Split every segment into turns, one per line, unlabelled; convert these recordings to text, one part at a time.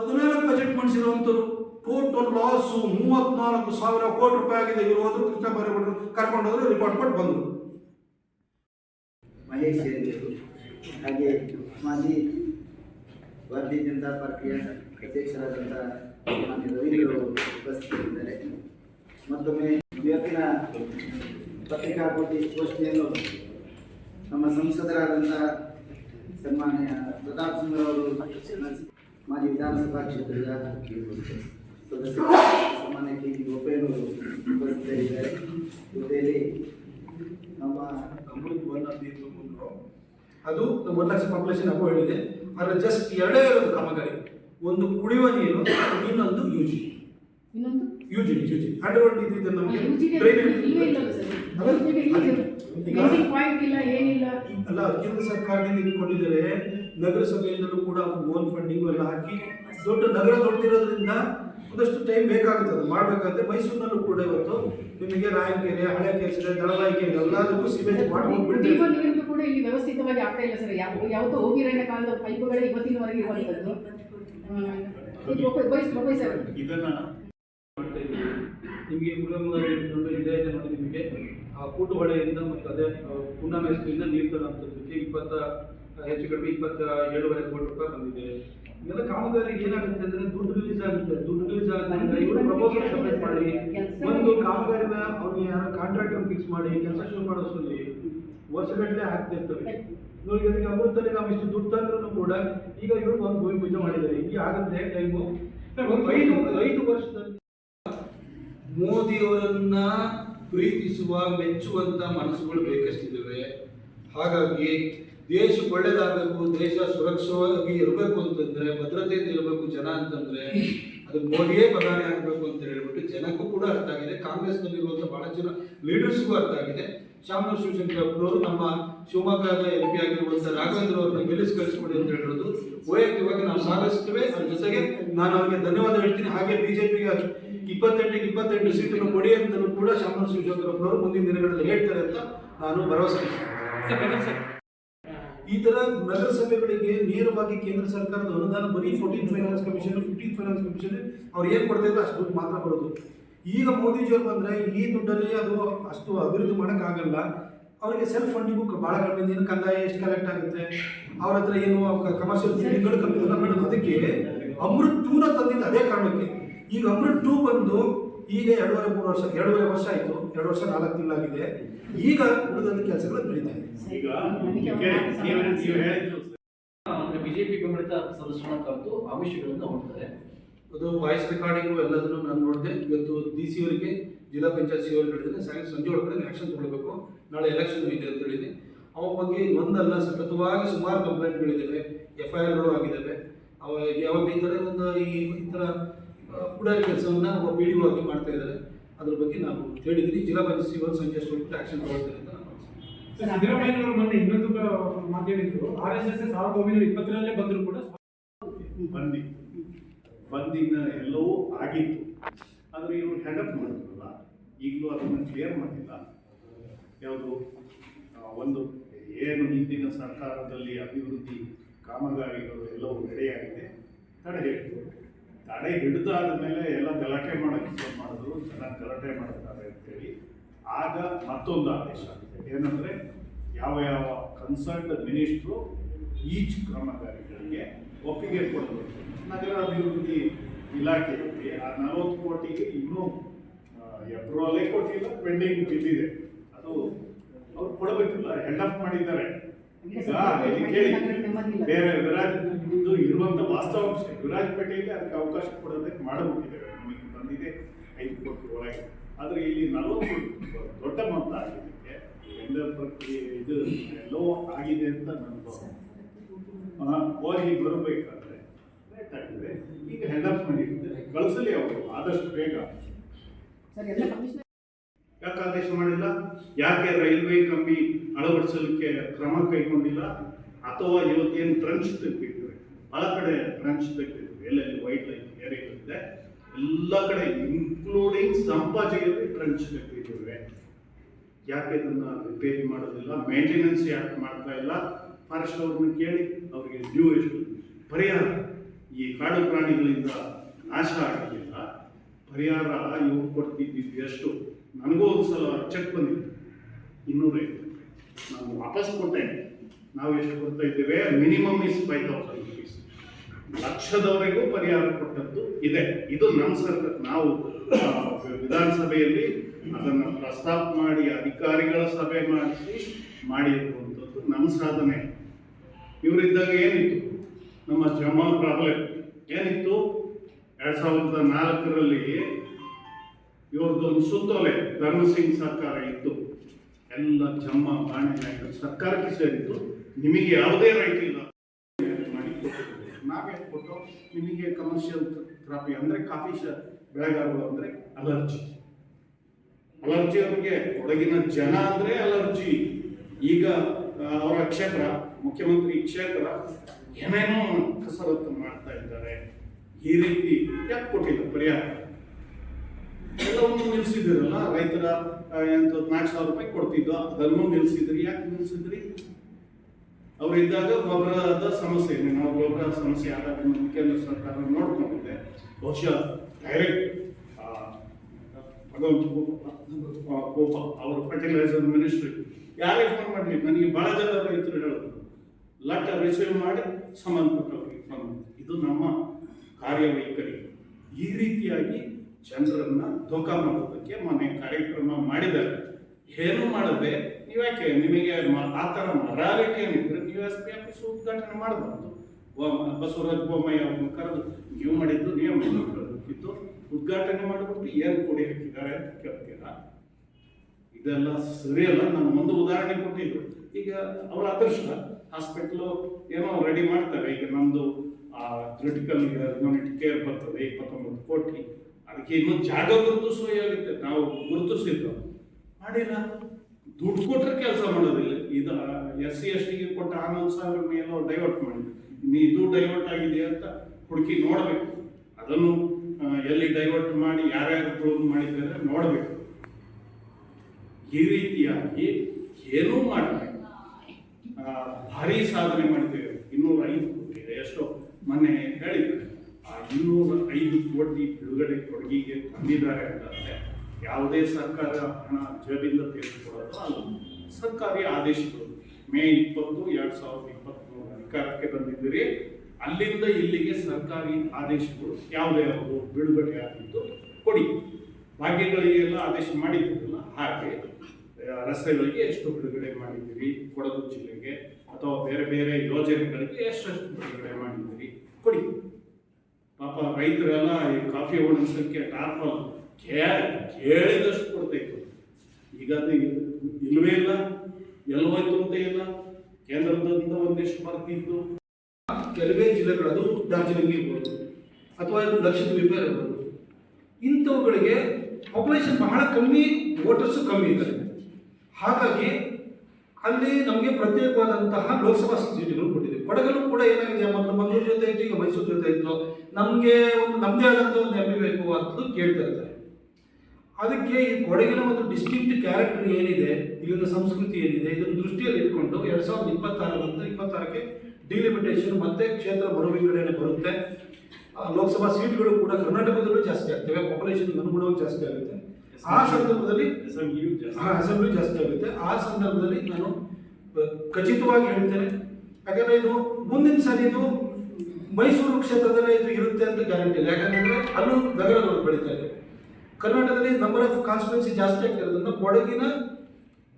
ಹದಿನಾಲ್ಕು budget ಮಂಡಿಸಿರುವಂಥವ್ರು total loss ಮೂವತ್ನಾಲ್ಕು ಸಾವಿರ ಕೋಟಿ ರೂಪಾಯಿ ಆಗಿದೆ ಇರುವುದು ಹೋದ್ರು ಕೃಷ್ಣ ಬೈರೇಗೌಡರು ಕರ್ಕೊಂಡು ಹೋದ್ರೆ ರಿಪೋರ್ಟ್ ಕೊಟ್ಟು ಬಂದರು.
ಮಹೇಶ್ ಹಾಗೆ ಮಾಜಿ ಭಾರತೀಯ ಜನತಾ ಪಾರ್ಟಿಯ ಅಧ್ಯಕ್ಷರಾದಂಥ ಮಾನ್ಯ ರವೀಂದ್ರ ಉಪಸ್ಥಿತರಿದ್ದಾರೆ ಮತ್ತೊಮ್ಮೆ ಇವತ್ತಿನ ಪತ್ರಿಕಾಗೋಷ್ಠಿ ಗೋಷ್ಠಿಯನ್ನು ನಮ್ಮ ಸಂಸದರಾದಂಥ ಸನ್ಮಾನ್ಯ ಪ್ರತಾಪ್ ಸಿಂಗ್ ಅವರು ಮಾಜಿ ವಿಧಾನಸಭಾ ಕ್ಷೇತ್ರದ ಸದಸ್ಯ ಸನ್ಮಾನ್ಯ ಕೆ. ಜಿ ಉಪಸ್ಥಿತರಿದ್ದಾರೆ. ಜೊತೆಯಲ್ಲಿ ನಮ್ಮ
ಅಮೃತ್ ಒನ್ ಮುನ್ನೂರು ಅದು ಒಂದು ಲಕ್ಷ ಪಾಪ್ಯುಲೇಷನ್ ಅಬೋ ಹೇಳಿದೆ. ಆದರೆ ಜಸ್ಟ್ ಎರಡೇ ಇರೋದು ಕಾಮಗಾರಿ ಒಂದು ಕುಡಿಯುವ ನೀರು ಇನ್ನೊಂದು ಯು ಜಿ
ಇನ್ನೊಂದು?
U G U G advantage ಇದ್ದಿದ್ದು ನಮಗೆ
UGD ಇಲ್ಲ ಏನಿಲ್ಲ.
ಅಲ್ಲ ಕೇಂದ್ರ ಸರ್ಕಾರದಿಂದ ಇದು ಕೊಟ್ಟಿದ್ದಾರೆ ನಗರಸಭೆಯಿಂದಲೂ ಕೂಡ ಓನ್ ಫಂಡಿಂಗ್ ಎಲ್ಲ ಹಾಕಿ ದೊಡ್ಡ ನಗರ ದೊಡ್ಡದಿರೋದ್ರಿಂದ ಒಂದಷ್ಟು ಟೈಮ್ ಬೇಕಾಗುತ್ತೆ ಅದು ಮಾಡಬೇಕಾದ್ರೆ ಮೈಸೂರಿನಲ್ಲೂ ಕೂಡ ಇವತ್ತು ನಿಮಗೆ ರಾಯಕೆರೆ ಹಳೆ ಕೆರೆ ದಳವಾಯಿ ಕೆರೆ ಎಲ್ಲದಕ್ಕೂ
ಕುಡಿಯುವ ಕೂಡ ಇಲ್ಲಿ ವ್ಯವಸ್ಥಿತವಾಗಿ ಆಗ್ತಾ ಇಲ್ಲ ಸರ್. ಯಾವ ಯಾವತ್ತೋ ಹೋಗಿರೋ ಕಾಲದ ಪೈಪುಗಳೇ ಇವತ್ತಿನವರೆಗೆ ಇರುವಂಥದ್ದು.
ಇದನ್ನ
ನಿಮಗೆ ಇದೇ ಇದೆ ನೋಡಿ ನಿಮಗೆ ಆ ಕೂಟು ಹೊಳೆಯಿಂದ ಮತ್ತು ಅದೇ ಪುಣ್ಯಮೇಶ್ವರಿಂದ ನೀರು ತರುವಂಥದ್ದಕ್ಕೆ ಇಪ್ಪತ್ತ ಹೆಚ್ಚು ಕಡಿಮೆ ಇಪ್ಪತ್ತ ಏಳುವರೆ ಕೋಟಿ ರೂಪಾಯಿ ಬಂದಿದೆ. ಇದೆಲ್ಲ ಕಾಮಗಾರಿಗೆ ಏನಾಗುತ್ತೆ ಅಂದ್ರೆ ದುಡ್ಡು ರಿಲೀಸ್ ಆಗುತ್ತೆ. ದುಡ್ಡು ರಿಲೀಸ್ ಆಗುತ್ತೆ ಇವರು ಪ್ರಪೋಸಲ್ ಸಬ್ಮಿಟ್ ಮಾಡಿ. ಒಂದು ಕಾಮಗಾರಿನ ಅವ್ರಿಗೆ ಯಾರೋ ಕಾಂಟ್ರಾಕ್ಟ್ ಫಿಕ್ಸ್ ಮಾಡಿ ಕೆಲಸ ಶುರು ಮಾಡೋಷ್ಟರಲ್ಲಿ ವರ್ಷಗಟ್ಟಲೆ ಆಗ್ತಾ ಇರ್ತವೆ ನೋಡಿ ಅದಕ್ಕೆ ಅಮೃತದಲ್ಲಿ ನಾವು ಇಷ್ಟು ದುಡ್ಡು ತಂದ್ರೂ ಕೂಡ ಈಗ ಇವರು ಒಂದು ಭೂಮಿ ಪೂಜೆ ಮಾಡಿದ್ದಾರೆ. ಹೀಗೆ ಆಗುತ್ತೆ ಟೈಮು ಐದು ಐದು ವರ್ಷದಲ್ಲಿ ಮೋದಿಯವರನ್ನ ಪ್ರೀತಿಸುವ ಮೆಚ್ಚುವಂಥ ಮನಸ್ಸುಗಳು ಬೇಕಷ್ಟಿದ್ದಾವೆ ಹಾಗಾಗಿ ದೇಶ ಒಳ್ಳೇದಾಗಬೇಕು, ದೇಶ ಸುರಕ್ಷವಾಗಿ ಇರಬೇಕು ಅಂತಂದ್ರೆ, ಭದ್ರತೆಯಿಂದ ಇರಬೇಕು ಜನ ಅಂತಂದ್ರೆ, ಅದು ಮೋದಿಯೇ ಪ್ರಧಾನಿ ಆಗಬೇಕು ಅಂತ ಹೇಳ್ಬಿಟ್ಟು ಜನಕ್ಕೂ ಕೂಡ ಅರ್ಥ ಆಗಿದೆ. ಕಾಂಗ್ರೆಸ್ನಲ್ಲಿರುವಂಥ ಬಹಳ ಜನ ಲೀಡರ್ಸ್ಗೂ ಅರ್ಥ ಆಗಿದೆ. ಶಾಮನೂರ್ ಅವರು ನಮ್ಮ ಶಿವಮೊಗ್ಗದ ಎಂ ಪಿ ಆಗಿರುವಂಥ ರಾಘವೇಂದ್ರ ಅವ್ರನ್ನ ಗೆಲ್ಲಿಸಿ ಕಳಿಸ್ಕೊಡಿ ಅಂತ ಹೇಳಿರೋದು. ವೈಯಕ್ತಿಕವಾಗಿ ನಾವು ಸಾಗಿಸ್ತೇವೆ ಅದ್ರ ಜೊತೆಗೆ ನಾನು ಅವರಿಗೆ ಧನ್ಯವಾದ ಹೇಳ್ತೀನಿ. ಹಾಗೆ ಬಿಜೆಪಿಗೆ ಇಪ್ಪತ್ತೆಂಟಿಗೆ ಇಪ್ಪತ್ತೆಂಟು ಸೀಟನ್ನು ಕೊಡಿ ಅಂತಲೂ ಕೂಡ ಶಾಮನ್ ಶಿವಶಂಕರಪ್ಪನವರು ಮುಂದಿನ ದಿನಗಳಲ್ಲಿ ಹೇಳ್ತಾರೆ ಅಂತ ನಾನು ಭರವಸೆ. ಈ ತರ ನಗರಸಭೆಗಳಿಗೆ ನೇರವಾಗಿ ಕೇಂದ್ರ ಸರ್ಕಾರದ ಅನುದಾನ ಬರೀ fourteen finance commission fifteen finance commission ಅವ್ರು ಏನು ಕೊಡ್ತಾ ಇದ್ರು ಅಷ್ಟು ದುಡ್ಡು ಮಾತ್ರ ಬರೋದು. ಈಗ ಮೋದಿಜಿಯವ್ರು ಬಂದ್ರೆ ಈ ದುಡ್ಡಲ್ಲಿ ಅದು ಅಷ್ಟು ಅಭಿವೃದ್ಧಿ ಮಾಡೋಕ್ಕಾಗಲ್ಲ. ಅವರಿಗೆ ಸೆಲ್ಫ್ ಫಂಡಿಂಗು ಭಾಳ ಕಡಿಮೆ ಏನು ಕಂದಾಯ ಎಷ್ಟು ಕಲೆಕ್ಟ್ ಆಗುತ್ತೆ? ಅವ್ರ ಹತ್ರ ಏನು ಕಮರ್ಷಿಯಲ್ ಫೀಲ್ಡ್ಗಳು ಕಮ್ಮಿ ಅದಕ್ಕೆ ಅಮೃತ್ ದೂರ ತಂದಿದ್ದು ಅದೇ ಕಾರಣಕ್ಕೆ. ಈಗ ಅಮೃತ್ ಟೂ ಬಂದು ಈಗ ಎರಡೂವರೆ ಮೂರು ವರ್ಷ ಎರಡೂವರೆ ವರ್ಷ ಆಯಿತು. ಎರಡು ವರ್ಷ ನಾಲ್ಕು ತಿಂಗಳಾಗಿದೆ. ಈಗ ಉಳಿದಂತ ಕೆಲಸಗಳು ನಡೀತಾ ಇದೆ.
ಬಿಜೆಪಿ ಬೆಂಬಲಿತ ಸದಸ್ಯರನ್ನ ಕರೆದು ಆಮಿಷಗಳನ್ನು ಹೊಡ್ತಾರೆ
ಅದು ವಾಯ್ಸ್ ರೆಕಾರ್ಡಿಂಗು ಎಲ್ಲದನ್ನು ನಾನು ನೋಡಿದೆ. ಇವತ್ತು ಡಿ ಸಿ ಅವರಿಗೆ ಜಿಲ್ಲಾ ಪಂಚಾಯತ್ ಸಿ ಅವ್ರಿಗೆ ಹೇಳಿದ್ರೆ ಸಾಯಂ ಸಂಜೆ ಒಳಗಡೆ ಆ್ಯಕ್ಷನ್ ತೊಗೊಳ್ಬೇಕು. ನಾಳೆ ಎಲೆಕ್ಷನ್ ಇದೆ ಅಂತ ಹೇಳಿದೆ. ಅವ ಬಗ್ಗೆ ಒಂದಲ್ಲ ಸತತವಾಗಿ ಸುಮಾರು ಕಂಪ್ಲೇಂಟ್ಗಳಿದ್ದಾವೆ ಎಫ್ ಐ ಆರ್ಗಳು ಆಗಿದ್ದಾವೆ ಅವ ಯಾವಾಗ ಈ ಥರ ಒಂದು ಈ ಈ ಥರ ಪುಡಾರಿ ಕೆಲಸವನ್ನು ಒಬ್ಬ ಪಿ ಡಿ ಆಗಿ ಮಾಡ್ತಾ ಇದ್ದಾರೆ. ಅದ್ರ ಬಗ್ಗೆ ನಾವು ಹೇಳಿದ್ವಿ ಜಿಲ್ಲಾ ಪಂಚಾಯತ್ ಸಿ ಅವರು ಸಂಜೆ ಅಷ್ಟೊಳಗೆ ಆ್ಯಕ್ಷನ್ ತಗೊಳ್ತಾರೆ ಅಂತ ನಾನು ಭಾವಿಸ್ತೀನಿ.
ಸಿದ್ದರಾಮಯ್ಯನವರು ಮೊನ್ನೆ ಇನ್ನೊಂದು ಮಾತಾಡಿದ್ರು. ಆರ್ ಎಸ್ ಎಸ್ ಸಾವಿರದ ಒಂಬೈನೂರ ಇಪ್ಪತ್ತರಲ್ಲೇ ಬಂದರೂ ಕೂಡ
ಬಂದಿ ಬಂದಿನ ಎಲ್ಲವೂ ಆಗಿತ್ತು. ಆದರೆ ಇವರು ಹೆಡಪ್ ಮಾಡಿದ್ರಲ್ಲ ಈಗಲೂ ಅದನ್ನು ಕ್ಲಿಯರ್ ಮಾಡಿಲ್ಲ. ಯಾವುದು? ಒಂದು ಏನು ಹಿಂದಿನ ಸರ್ಕಾರದಲ್ಲಿ ಅಭಿವೃದ್ಧಿ ಕಾಮಗಾರಿಗಳು ಎಲ್ಲವೂ ರೆಡಿಯಾಗಿದೆ ತಡೆ ಹಿಡಿದು ತಡೆ ಹಿಡಿದಾದ ಮೇಲೆ ಎಲ್ಲ ಗಲಾಟೆ ಮಾಡೋಕ್ಕೆ ಶುರು ಮಾಡಿದ್ರು ಜನ ಗಲಾಟೆ ಮಾಡ್ತಾರೆ ಅಂತೇಳಿ. ಆಗ ಮತ್ತೊಂದು ಆದೇಶ ಆಗಿದೆ. ಏನಂದರೆ ಯಾವ ಯಾವ ಕನ್ಸರ್ಟ್ ಮಿನಿಸ್ಟ್ರು ಈಚ್ ಕಾಮಗಾರಿಗಳಿಗೆ ಒಪ್ಪಿಗೆ ಕೊಡಬೇಕು. ನಗರ ಅಭಿವೃದ್ಧಿ ಇಲಾಖೆಯಲ್ಲಿ ಆ ನಲವತ್ತು ಕೋಟಿಗೆ ಇನ್ನೂ ಎಪ್ರೂವಲೇ ಕೊಟ್ಟಿಲ್ಲ ಪೆಂಡಿಂಗ್ ಬಿದ್ದಿದೆ. ಅದು ಅವ್ರು ಕೊಡಬೇಕಿಲ್ಲ ಹೆಂಡಪ್ ಮಾಡಿದ್ದಾರೆ. ಈಗ ಕೇಳಿ ಬೇರೆ ವಿರಾಜ್ ಇದು ಇರುವಂತ ವಾಸ್ತವಾಂಶ ವಿರಾಜಪೇಟೆಯಲ್ಲಿ ಅದಕ್ಕೆ ಅವಕಾಶ ಕೊಡೋದಕ್ಕೆ ಮಾಡಬೇಕಿದೆ ನಮಗೆ ಬಂದಿದೆ ಐದು ಕೋಟಿ ಒಳಗೆ. ಆದರೆ ಇಲ್ಲಿ ನಲವತ್ತು ದೊಡ್ಡ ಮೊತ್ತ ಆಗಿದ್ದಕ್ಕೆ ಟೆಂಡರ್ ಪ್ರಕ್ರಿಯೆ ಇದು ಎಲ್ಲೋ ಆಗಿದೆ ಅಂತ ನನ್ನ ಹೋಗಿ ಬರಬೇಕಾದ್ರೆ ಲೇಟ್ ಆಗಿದೆ ಈಗ ಹೆಂಡಪ್ ಮಾಡಿ ಕಳಿಸಲಿ ಅವರು ಆದಷ್ಟು ಬೇಗ. ಯಾಕೆ ಆದೇಶ ಮಾಡಿಲ್ಲ? ಯಾಕೆ ರೈಲ್ವೆ ಕಂಬಿ ಅಳವಡಿಸಲಿಕ್ಕೆ ಕ್ರಮ ಕೈಗೊಂಡಿಲ್ಲ? ಅಥವಾ ಇವತ್ತೇನು ಟ್ರಂಚ್ ತೆಗ್ದಿದ್ವಿ ಬಹಳ ಕಡೆ ಟ್ರಂಚ್ ತೆಗ್ದಿದ್ವಿ ಎಲ್ಲೆಲ್ಲಿ ವೈಟ್ ಲೈನ್ ಇರುತ್ತೆ. ಎಲ್ಲ ಕಡೆ ಇನ್ಕ್ಲೂಡಿಂಗ್ ಸಂಪಾಜಿಯಲ್ಲಿ ಟ್ರಂಚ್ ತೆಗ್ದಿದ್ದೇವೆ ಯಾಕೆ ಇದನ್ನು ರಿಪೇರಿ ಮಾಡೋದಿಲ್ಲ? ಮೇಂಟೆನೆನ್ಸ್ ಯಾಕೆ ಮಾಡ್ತಾ ಇಲ್ಲ? ಫಾರೆಸ್ಟ್ ಅವ್ರನ್ನ ಕೇಳಿ, ಅವರಿಗೆ ಡ್ಯೂ ಎಷ್ಟು ಪರಿಹಾರ? ಈ ಕಾಡು ಪ್ರಾಣಿಗಳಿಂದ ನಾಶ ಆಗಲಿಲ್ಲ ಪರಿಹಾರ ಇವ್ರು ಕೊಡ್ತಿದ್ದಿದ್ದು ಎಷ್ಟು? ನನಗೂ ಒಂದು ಸಲ ಚೆಕ್ ಬಂದಿತ್ತು. ಇನ್ನೂರೈವತ್ತು ರೂಪಾಯಿ. ನಾನು ವಾಪಸ್ ಕೊಟ್ಟೆ ನಾವು ಎಷ್ಟು ಕೊಡ್ತಾ ಇದ್ದೇವೆ? Minimum is five thousand rupees ಲಕ್ಷದವರೆಗೂ ಪರಿಹಾರ ಕೊಟ್ಟದ್ದು ಇದೆ. ಇದು ನಮ್ಮ ಸರ್ಕಾರ, ನಾವು ವಿಧಾನಸಭೆಯಲ್ಲಿ ಅದನ್ನು ಪ್ರಸ್ತಾಪ ಮಾಡಿ, ಅಧಿಕಾರಿಗಳ ಸಭೆ ಮಾಡಿಸಿ, ಮಾಡಿರುವಂಥದ್ದು ನಮ್ಮ ಸಾಧನೆ. ಇವರಿದ್ದಾಗ ಏನಿತ್ತು? ನಮ್ಮ ಜಮಾ ಪ್ರಾಬ್ಲಮ್ ಏನಿತ್ತು? ಎರಡ್ ಸಾವಿರದ ನಾಲ್ಕರಲ್ಲಿ ಇವ್ರದ್ದೊಂದು ಸುತ್ತೋಲೆ ಧರ್ಮಸಿಂಗ್ ಸರ್ಕಾರ ಇತ್ತು. ಎಲ್ಲ ಜಮ್ಮ ಬಾಣೆ ಸರ್ಕಾರಕ್ಕೆ ಸೇರಿತ್ತು ನಿಮಗೆ ಯಾವುದೇ ರೈಟ್ ಇಲ್ಲ. ಮಾಡಿ ಕೊಟ್ಟಿದ್ದೇವೆ. ನಾವೇ ಕೊಟ್ಟು ನಿಮಗೆ ಕಮರ್ಷಿಯಲ್ ಕ್ರಾಪಿ ಅಂದ್ರೆ ಕಾಫಿ ಶ ಬೆಳೆಗಾರರು ಅಂದ್ರೆ ಅಲರ್ಜಿ ಅಲರ್ಜಿ ಅವರಿಗೆ ಒಳಗಿನ ಜನ ಅಂದ್ರೆ ಅಲರ್ಜಿ ಈಗ ಅವರ ಕ್ಷೇತ್ರ, ಮುಖ್ಯಮಂತ್ರಿ ಕ್ಷೇತ್ರ ಏನೇನೋ ಕಸರತ್ತು ಮಾಡ್ತಾ ಇದ್ದಾರೆ. ಈ ರೀತಿ ಯಾಕೆ ಕೊಟ್ಟಿಲ್ಲ ಪರಿಹಾರ? ಎಲ್ಲವನ್ನು ನಿಲ್ಲಿಸಿದ್ರಲ್ಲ ರೈತರ ಎಂತ ನಾಲ್ಕು ಸಾವಿರ ರೂಪಾಯಿ ಕೊಡ್ತಿದ್ದೋ, ಅದನ್ನು ನಿಲ್ಲಿಸಿದ್ರಿ ಯಾಕೆ ನಿಲ್ಸಿದ್ರಿ ಇದ್ದಾಗ ಗೊಬ್ಬರದ ಸಮಸ್ಯೆ ಇದೆ. ನಾವು ಗೊಬ್ಬರ ಸಮಸ್ಯೆ ಆದಾಗ ಕೇಂದ್ರ ಸರ್ಕಾರ ನೋಡ್ಕೊಂಡಿದೆ. ಬಹುಶಃ ಡೈರೆಕ್ಟ್ ಭಗವಂತ ಕೋಪ ಅವರು ಫರ್ಟಿಲೈಸರ್ ಮಿನಿಸ್ಟ್ರಿ ಯಾರಿಗೆ ಫೋನ್ ಮಾಡಲಿ, ನನಗೆ ಬಹಳ ಜನ ರೈತರು ಹೇಳೋದು ಲಟ್ಟ ರಿಸೀವ್ ಮಾಡಿ ಸಂಬಂಧಪಟ್ಟವ್ರಿಗೆ ಫೋನ್ ಇದು ನಮ್ಮ ಕಾರ್ಯವೈಖರಿ. ಈ ರೀತಿಯಾಗಿ ಜನರನ್ನ ಧೋಕಾ ಮಾಡೋದಕ್ಕೆ ಮೊನ್ನೆ ಕಾರ್ಯಕ್ರಮ ಮಾಡಿದ್ದಾರೆ. ಏನು ಮಾಡದೆ ನೀವ್ಯಾಕೆ ನಿಮಗೆ ಆ ಥರ ಮರಾಲಿಟಿ ಏನಿದ್ರೆ ನೀವು ಎಸ್ ಪಿ ಆಫೀಸ್ ಉದ್ಘಾಟನೆ ಮಾಡಬಾರ್ದು ಬಸವರಾಜ್ ಬೊಮ್ಮಾಯಿ ಅವ್ರನ್ನ ಕರೆದು, ನೀವು ಮಾಡಿದ್ದು ನೀವು ಕಿತ್ತು ಉದ್ಘಾಟನೆ ಮಾಡಿಬಿಟ್ಟು ಏನು ಕೊಡಿ ಹಾಕಿದ್ದಾರೆ ಅಂತ ಕೇಳ್ತೀರಾ? ಇದೆಲ್ಲ ಸರಿಯಲ್ಲ ನಾನು ಒಂದು ಉದಾಹರಣೆ ಕೊಟ್ಟಿದ್ದು. ಈಗ ಅವರ ಅದೃಷ್ಟ, ಹಾಸ್ಪಿಟ್ಲು ಏನೋ ರೆಡಿ ಮಾಡ್ತಾರೆ. ಈಗ ನಮ್ದು ಕ್ರಿಟಿಕಲ್ ಯೂನಿಟ್ ಕೇರ್ ಬರ್ತದೆ, ಇಪ್ಪತ್ತೊಂಬತ್ತು ಕೋಟಿ. ಅದಕ್ಕೆ ಇನ್ನೂ ಜಾಗ ಗುರುತಿಸುವ ನಾವು ಗುರುತಿಸಿದ್ದು. ಮಾಡಿಲ್ಲ. ದುಡ್ಡು ಕೊಟ್ಟರೆ ಕೆಲಸ ಮಾಡೋದಿಲ್ಲ. ಇದು ಎಸ್ ಸಿ ಎಸ್ ಟಿಗೆ ಕೊಟ್ಟ ಹನ್ನೊಂದು ಸಾವಿರ ಏನೋ ಡೈವರ್ಟ್ ಮಾಡಿದ್ರು. ನೀ ಇದು ಡೈವರ್ಟ್ ಆಗಿದೆ ಅಂತ ಹುಡುಕಿ ನೋಡಬೇಕು. ಅದನ್ನು ಎಲ್ಲಿ ಡೈವರ್ಟ್ ಮಾಡಿ ಯಾರ್ಯಾರು ಕ್ಲೋಸ್ ಮಾಡಿದ್ದಾರೆ ನೋಡಬೇಕು. ಈ ರೀತಿಯಾಗಿ ಏನೂ ಮಾಡಬೇಕು ಭಾರಿ ಸಾಧನೆ ಮಾಡಿದ್ದೇವೆ ಇನ್ನೂರ ಐದು ಕೋಟಿ ಎಷ್ಟೋ ಮೊನ್ನೆ ಹೇಳಿದ್ದಾರೆ ಆ ಇನ್ನೂರ ಐದು ಕೋಟಿ ಬಿಡುಗಡೆ ಕೊಡುಗೆಗೆ ತಂದಿದ್ದಾರೆ ಅಂತಂದ್ರೆ ಯಾವುದೇ ಸರ್ಕಾರ ಹಣ ಜೇಬಿಂದ ತೆಗೆದುಕೊಳ್ಳೋದು ಅಲ್ಲ ಸರ್ಕಾರಿ ಆದೇಶಗಳು. ಮೇ ಇಪ್ಪತ್ತು, ಎರಡು ಸಾವಿರದ ಇಪ್ಪತ್ತ್ಮೂರು ಅಧಿಕಾರಕ್ಕೆ ಬಂದಿದ್ದೀರಿ. ಅಲ್ಲಿಂದ ಇಲ್ಲಿಗೆ ಸರ್ಕಾರಿ ಆದೇಶಗಳು ಯಾವುದೇ ಯಾವುದು ಬಿಡುಗಡೆ ಆಗಿದ್ದು ಕೊಡಿ. ಭಾಗ್ಯಗಳಿಗೆಲ್ಲ ಆದೇಶ ಮಾಡಿದ್ದೀರಲ್ಲ, ಹಾಗೆ ರಸ್ತೆಗಳಿಗೆ ಎಷ್ಟು ಬಿಡುಗಡೆ ಮಾಡಿದ್ದೀರಿ, ಕೊಡಗು ಜಿಲ್ಲೆಗೆ ಅಥವಾ ಬೇರೆ ಬೇರೆ ಯೋಜನೆಗಳಿಗೆ ಎಷ್ಟೆಷ್ಟು ಬಿಡುಗಡೆ ಮಾಡಿದ್ದೀರಿ, ಕೊಡಿ. ಪಾಪ ರೈತರೆಲ್ಲ ಈ ಕಾಫಿ ಒಣಗಿಸೋಕ್ಕೆ ಟಾರ್ಪಲ್ ಕೇಳಿದಷ್ಟು ಕೊಡ್ತಾಯಿತ್ತು ಈಗ ಅದು ಇಲ್ಲವೇ ಇಲ್ಲ ಎಲ್ಲೋಯ್ತು ಅಂತ ಇಲ್ಲ. ಕೇಂದ್ರದಿಂದ ಒಂದಿಷ್ಟು ಬರ್ತಿತ್ತು
ಕೆಲವೇ ಜಿಲ್ಲೆಗಳದು ದಾರ್ಜಿಲಿಂಗ್ ಇರ್ಬೋದು, ಅಥವಾ ಲಕ್ಷದ್ವೀಪ ಇರ್ಬೋದು. ಇಂಥವುಗಳಿಗೆ ಪಾಪ್ಯುಲೇಷನ್ ಬಹಳ ಕಮ್ಮಿ ವೋಟರ್ಸು ಕಮ್ಮಿ ಇದ್ದಾರೆ. ಹಾಗಾಗಿ ಅಲ್ಲಿ ನಮಗೆ ಪ್ರತ್ಯೇಕವಾದಂತಹ ಲೋಕಸಭಾ ಸೀಟುಗಳು ಕೊಟ್ಟಿದೆ. ಕೊಡಗಲ್ಲೂ ಕೂಡ ಏನಾಗಿದೆ, ಮೊದಲು ಮಂಗಳೂರು ಜೊತೆ ಇತ್ತು ಈಗ ಮೈಸೂರು ಜೊತೆ ಇತ್ತು ನಮಗೆ ಒಂದು ನಮ್ಮದೇ ಆದಂಥ ಒಂದು ಎಂ ಬೇಕು ಅಂತ ಕೇಳ್ತಾ ಇರ್ತಾರೆ ಅದಕ್ಕೆ ಈ ಕೊಡಗಿನ ಒಂದು ಡಿಸ್ಟಿಂಕ್ಟ್ ಕ್ಯಾರೆಕ್ಟರ್ ಏನಿದೆ ಇಲ್ಲಿನ ಸಂಸ್ಕೃತಿ ಏನಿದೆ ಇದನ್ನು ದೃಷ್ಟಿಯಲ್ಲಿ ಇಟ್ಕೊಂಡು ಎರಡ್ ಸಾವಿರದ ಇಪ್ಪತ್ತಾರರಿಂದ ಇಪ್ಪತ್ತಾರಕ್ಕೆ ಡಿಲಿಮಿಟೇಷನ್ ಮತ್ತೆ ಕ್ಷೇತ್ರ ಮರು ಕಡೆಯೇ ಬರುತ್ತೆ. ಆ, ಲೋಕಸಭಾ ಸೀಟ್ಗಳು ಕೂಡ ಕರ್ನಾಟಕದಲ್ಲೂ ಜಾಸ್ತಿ ಆಗ್ತವೆ ಪಾಪ್ಯುಲೇಷನ್ ಅನುಗುಣವಾಗಿ ಜಾಸ್ತಿ ಆಗುತ್ತೆ. ಆ ಸಂದರ್ಭದಲ್ಲಿ ಅಸೆಂಬ್ಲಿ ಜಾಸ್ತಿ. ಆಗುತ್ತೆ. ಆ ಸಂದರ್ಭದಲ್ಲಿ ನಾನು ಖಚಿತವಾಗಿ ಹೇಳ್ತೇನೆ ಯಾಕಂದ್ರೆ ಇದು ಮುಂದಿನ ಸರಿ ಇದು ಮೈಸೂರು ಕ್ಷೇತ್ರದಲ್ಲೇ ಇದು ಇರುತ್ತೆ ಅಂತ ಗ್ಯಾರಂಟಿ ಇಲ್ಲ. ಯಾಕಂದ್ರೆ ಅಲ್ಲೂ ನಗರಗಳು ಬೆಳೀತಾ ಇದೆ ಕರ್ನಾಟಕದಲ್ಲಿ ನಂಬರ್ ಆಫ್ ಕಾನ್ಸ್ಟಿಟ್ಯೂನ್ಸಿ ಜಾಸ್ತಿ ಆಗ್ತಿರೋದ್ರಿಂದ ಕೊಡಗಿನ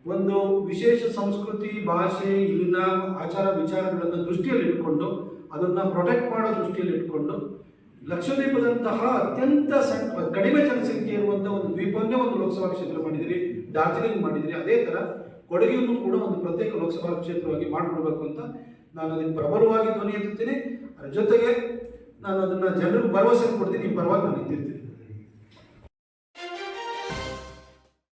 ಒಂದು ವಿಶೇಷ ಸಂಸ್ಕೃತಿ, ಭಾಷೆ, ಇಲ್ಲಿನ ಆಚಾರ ವಿಚಾರಗಳನ್ನು ದೃಷ್ಟಿಯಲ್ಲಿ ಇಟ್ಕೊಂಡು, ಅದನ್ನ ಪ್ರೊಟೆಕ್ಟ್ ಮಾಡೋ ದೃಷ್ಟಿಯಲ್ಲಿ ಇಟ್ಕೊಂಡು, ಲಕ್ಷದ್ವೀಪದಂತಹ ಅತ್ಯಂತ ಸಣ್ಣ ಕಡಿಮೆ ಜನಸಂಖ್ಯೆ ಇರುವಂತಹ ಒಂದು ದ್ವೀಪವನ್ನೇ ಒಂದು ಲೋಕಸಭಾ ಕ್ಷೇತ್ರ ಮಾಡಿದಿರಿ, ಡಾರ್ಜಿಲಿಂಗ್ ಮಾಡಿದಿರಿ. ಅದೇ ತರ ಕೊಡಗಿಯನ್ನು ಕೂಡ ಒಂದು ಪ್ರತ್ಯೇಕ ಲೋಕಸಭಾ ಕ್ಷೇತ್ರವಾಗಿ ಮಾಡಿಕೊಡ್ಬೇಕು ಅಂತ ನಾನು ಅದಕ್ಕೆ ಪ್ರಬಲವಾಗಿ ಧ್ವನಿ ಎತ್ತುತ್ತೇನೆ. ಅದರ ಜೊತೆಗೆ ನಾನು ಅದನ್ನ ಜನರಿಗೆ ಭರವಸೆ ಕೊಡ್ತೀನಿ. ಪರವಾಗಿ ನಾನು ನಿಂತಿರ್ತೀನಿ.